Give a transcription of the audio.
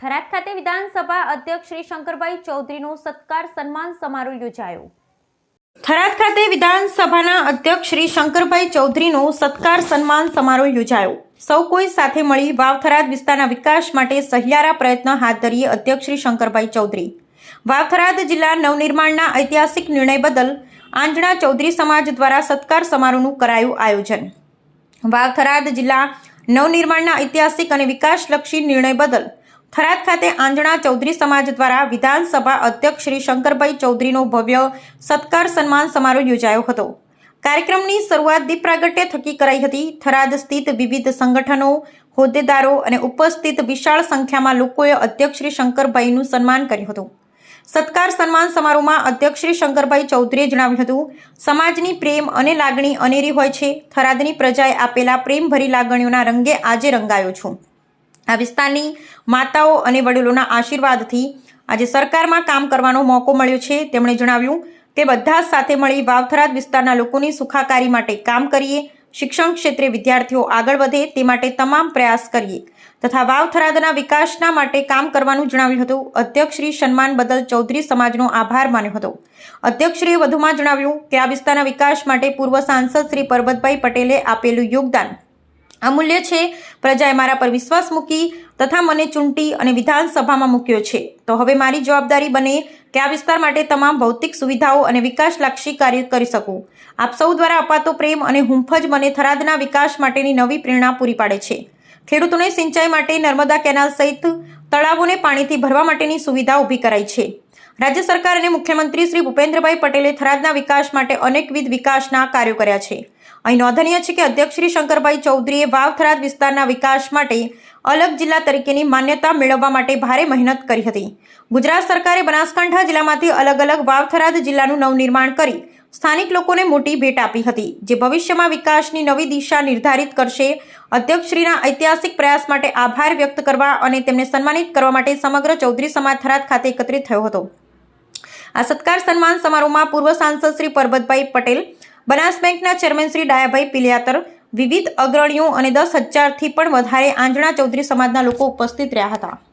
થરાદ ખાતે વિધાનસભા અધ્યક્ષ શ્રી શંકરભાઈ ચૌધરીનો સત્કાર સન્માન સમારોહ યોજાયો. થરાદ ખાતે વિધાનસભાના અધ્યક્ષ શ્રી શંકરભાઈ ચૌધરીનો સત્કાર સન્માન સમારોહ યોજાયો. સૌ કોઈ સાથે મળી વાવ થરાદ વિસ્તારના વિકાસ માટે સહિયારા પ્રયત્ન હાથ ધરીએ અધ્યક્ષ શ્રી શંકરભાઈ ચૌધરી. વાવ થરાદ જિલ્લા નવનિર્માણના ઐતિહાસિક નિર્ણય બદલ આંજણા ચૌધરી સમાજ દ્વારા સત્કાર સમારોહનું કરાયું આયોજન. વાવ થરાદ જિલ્લા નવનિર્માણના ઐતિહાસિક અને વિકાસલક્ષી નિર્ણય બદલ થરાદ ખાતે આંજણા ચૌધરી સમાજ દ્વારા વિધાનસભા અધ્યક્ષ શ્રી શંકરભાઈ ચૌધરીનો ભવ્ય સત્કાર સન્માન સમારોહ યોજાયો હતો. કાર્યક્રમની શરૂઆત દીપ પ્રાગટ્ય થકી કરાઈ હતી. થરાદ સ્થિત વિવિધ સંગઠનો, હોદ્દેદારો અને ઉપસ્થિત વિશાળ સંખ્યામાં લોકોએ અધ્યક્ષ શ્રી શંકરભાઈનું સન્માન કર્યું હતું. સત્કાર સન્માન સમારોહમાં અધ્યક્ષ શ્રી શંકરભાઈ ચૌધરીએ જણાવ્યું હતું, સમાજની પ્રેમ અને લાગણી અનેરી હોય છે. થરાદની પ્રજાએ આપેલા પ્રેમભરી લાગણીઓના રંગે આજે રંગાયો છું. આ વિસ્તારની માતાઓ અને વડીલોના આશીર્વાદથી આજે સરકારમાં કામ કરવાનો મોકો મળ્યો છે. તેમણે જણાવ્યું કે બધા સાથે મળી વાવથરાદ વિસ્તારના લોકોની સુખાકારી માટે કામ કરીએ, શિક્ષણ ક્ષેત્રે વિદ્યાર્થીઓ આગળ વધે તે માટે તમામ પ્રયાસ કરીએ તથા વાવથરાદના વિકાસના માટે કામ કરવાનું જણાવ્યું હતું. અધ્યક્ષશ્રી સન્માન બદલ ચૌધરી સમાજનો આભાર માન્યો હતો. અધ્યક્ષશ્રીએ વધુમાં જણાવ્યું કે આ વિસ્તારના વિકાસ માટે પૂર્વ સાંસદ શ્રી પરબતભાઈ પટેલે આપેલું યોગદાન અમૂલ્ય છે. પ્રજાએ મારા પર વિશ્વાસ મૂકી તથા મને ચૂંટી અને વિધાનસભામાં મૂક્યો છે. તો હવે મારી જવાબદારી બને કે આ વિસ્તાર માટે તમામ ભૌતિક સુવિધાઓ અને વિકાસલક્ષી કાર્ય કરી શકું. આપ સૌ દ્વારા અપાતો પ્રેમ અને હુંફજ મને થરાદના વિકાસ માટેની નવી પ્રેરણા પૂરી પાડે છે. ખેડૂતોને સિંચાઈ માટે નર્મદા કેનાલ સહિત તળાવોને પાણીથી ભરવા માટેની સુવિધા ઊભી કરાઈ છે. રાજ્ય સરકાર અને મુખ્યમંત્રી શ્રી ભૂપેન્દ્રભાઈ પટેલે થરાદના વિકાસ માટે અનેકવિધ વિકાસના કાર્યો કર્યા છે. અહીં નોંધનીય છે કે અધ્યક્ષ શ્રી શંકરભાઈ ચૌધરીએ વાવ થરાદ વિસ્તારના વિકાસ માટે અલગ જિલ્લા તરીકેની માન્યતા મેળવવા માટે ભારે મહેનત કરી હતી. ગુજરાત સરકારે બનાસકાંઠા જિલ્લામાંથી અલગ અલગ વાવથરાદ જિલ્લાનું નવનિર્માણ કરી સ્થાનિક લોકોને મોટી ભેટ આપી હતી, જે ભવિષ્યમાં વિકાસની નવી દિશા નિર્ધારિત કરશે. અધ્યક્ષશ્રીના ઐતિહાસિક પ્રયાસ માટે આભાર વ્યક્ત કરવા અને તેમને સન્માનિત કરવા માટે સમગ્ર ચૌધરી સમાજ થરાદ ખાતે એકત્રિત થયો હતો. આ સત્કાર સન્માન સમારોહમાં પૂર્વ સાંસદ શ્રી પરબતભાઈ પટેલ બનાસ બેંકના ચેરમેન શ્રી ડાયાભાઈ પિલિયાતર વિવિધ અગ્રણીઓ અને દસ હજારથી પણ વધારે આંજણા ચૌધરી સમાજના લોકો ઉપસ્થિત રહ્યા હતા.